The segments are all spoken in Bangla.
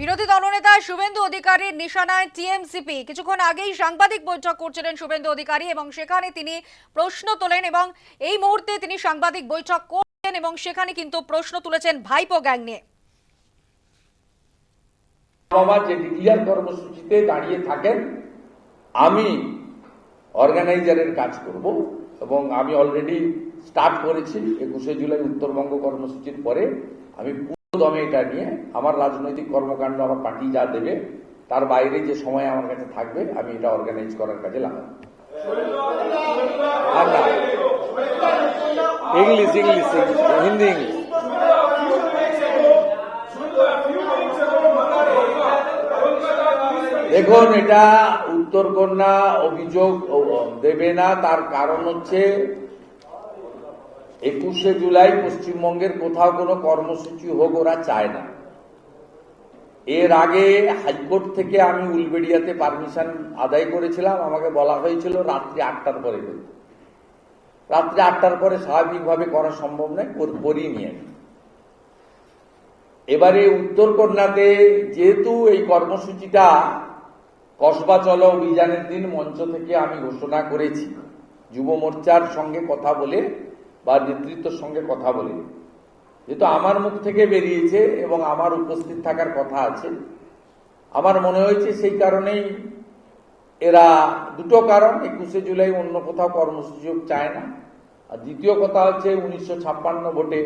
বিরোধী দলনেতা শুভেন্দু অধিকারীর নিশানায় টিএমসিপি। কিছুক্ষণ আগেই সাংবাদিক বৈঠক করছিলেন শুভেন্দু অধিকারী এবং সেখানে তিনি প্রশ্ন তোলেন এবং এই মুহূর্তে তিনি সাংবাদিক বৈঠক করছেন এবং সেখানে কিন্তু প্রশ্ন তুলেছেন ভাইপো গ্যাং নিয়ে। বাবা যে ডিক্লিয়ার কর্মসূচিতে দাঁড়িয়ে থাকেন। আমি অর্গানাইজারের কাজ করব এবং আমি অলরেডি স্টার্ট করেছি একুশে জুলাই উত্তরবঙ্গ কর্মসূচির পরে। আমি দমে এটা নিয়ে আমার রাজনৈতিক কর্মকাণ্ড, আমার পার্টি যা দেবে, তার বাইরে যে সময় আমার কাছে থাকবে, আমি এটা অর্গানাইজ করার কাজে লাগাবো। ইংলিশ ইংলিশ হিন্দি ইংলিশ দেখুন, এটা উত্তরকন্যা অভিযোগ দেবে না, তার কারণ হচ্ছে একুশে জুলাই পশ্চিমবঙ্গের কোথাও কোনো কর্মসূচি হোক ওরা চায় না। এর আগে হাইকোর্ট থেকে আমি উলবেড়িয়াতে পারমিশন আদায় করেছিলাম, আমাকে বলা হয়েছিল রাত্রি আটটার পরে রাত্রি আটটার পরে স্বাভাবিকভাবে করা সম্ভব নয়, কর- আমি এবারে উত্তরকন্যাতে যেহেতু এই কর্মসূচিটা কসবা চলো অভিযানের দিন মঞ্চ থেকে আমি ঘোষণা করেছি, যুব মোর্চার সঙ্গে কথা বলে বা নেতৃত্বের সঙ্গে কথা বলে। যেহেতু আমার মুখ থেকে বেরিয়েছে এবং আমার উপস্থিত থাকার কথা আছে, আমার মনে হয়েছে সেই কারণেই এরা দুটো কারণ, একুশে জুলাই অন্য কোথাও কর্মসূচি চায় না। আর দ্বিতীয় কথা হচ্ছে উনিশশো ছাপ্পান্ন ভোটে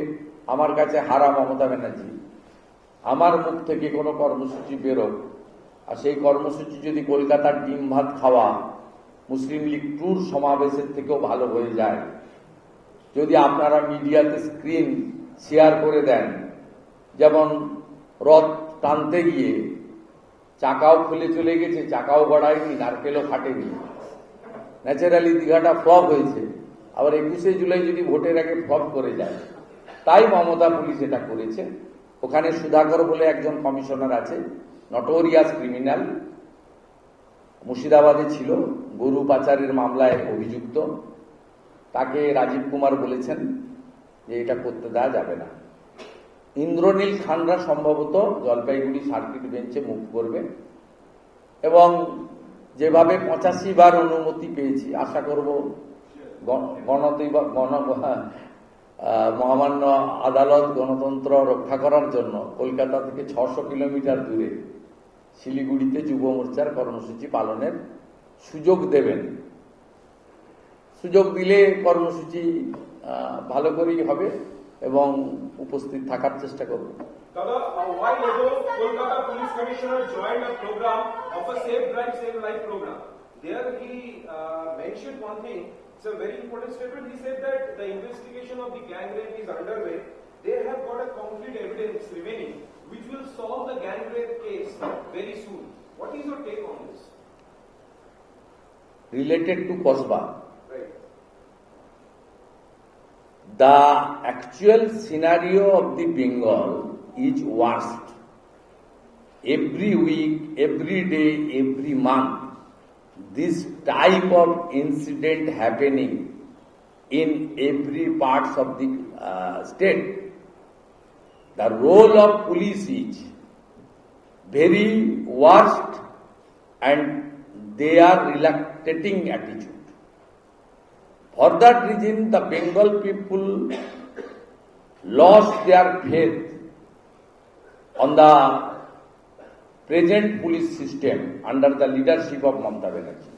আমার কাছে হারা মমতা ব্যানার্জি। আমার মুখ থেকে কোনো কর্মসূচি বেরোক। আর সেই কর্মসূচি যদি কলকাতার ডিম ভাত খাওয়া, মুসলিম লীগ ট্যুর সমাবেশের থেকেও ভালো হয়ে যায় যদি আপনারা মিডিয়াতে স্ক্রিন শেয়ার করে দেন, যেমন রথ টানতে গিয়ে চাকাও খুলে চলে গেছে, চাকাও গড়ায়নি, নারকেলও ফাটেনি। ন্যাচারালি দীঘাটা ফ্লপ হয়েছে। আবার একুশে জুলাই যদি ভোটের আগে ফ্লপ করে যায়, তাই মমতা পুলিশ এটা করেছে। ওখানে সুধাকর বলে একজন কমিশনার আছে নটোরিয়াস ক্রিমিনাল মুর্শিদাবাদে ছিল, গরু পাচারের মামলায় অভিযুক্ত। তাকে রাজীব কুমার বলেছেন যে এটা করতে দেওয়া যাবে না। ইন্দ্রনীল খানরা সম্ভবত জলপাইগুড়ি সার্কিট বেঞ্চে মুখ করবে এবং যেভাবে পঁচাশি বার অনুমতি পেয়েছি, আশা করব গণ- গণতি গণ মহামান্য আদালত, গণতন্ত্র রক্ষা করার জন্য কলকাতা থেকে ছশো কিলোমিটার দূরে শিলিগুড়িতে যুব মোর্চার কর্মসূচি পালনের সুযোগ দেবেন। সুযোগ দিলে কর্মসূচি ভালো করেই হবে এবং উপস্থিত থাকার চেষ্টা করব Dada, a while ago, Kolkata Police Commissioner joined a program of a Safe Drive, Save Life program. There he uh, mentioned one a very important statement. He said that the investigation of the gang rape is underway. They have got a concrete evidence remaining, which will solve the gang rape case very soon. What is your take on this? Related to Kasba the actual scenario of the Bengal is worst. Every week, every day, every month, this type of incident happening in every parts of the uh, state. The role of police is very worst and they are reluctating attitude. For that reason, the Bengal people lost their faith on the present police system under the leadership of Mamata Banerjee.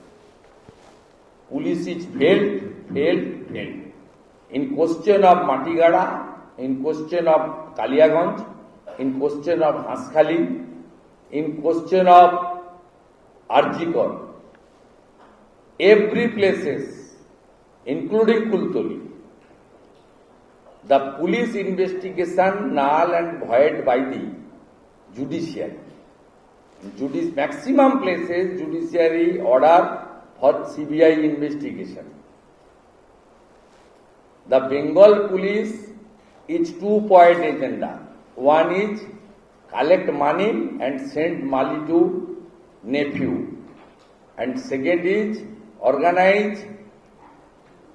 Police is failed, failed, failed. In question of Matigada, in question of Kaliaganj, in question of Haskhali, in question of Arjikor, every places including Kultuli. The police investigation null and void by the judiciary. Judici- maximum places judiciary order for CBI investigation. The Bengal police is two point agenda. One is collect money and send Mali to nephew. And second is organize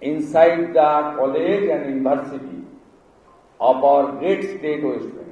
inside the college and university of our great state. Will you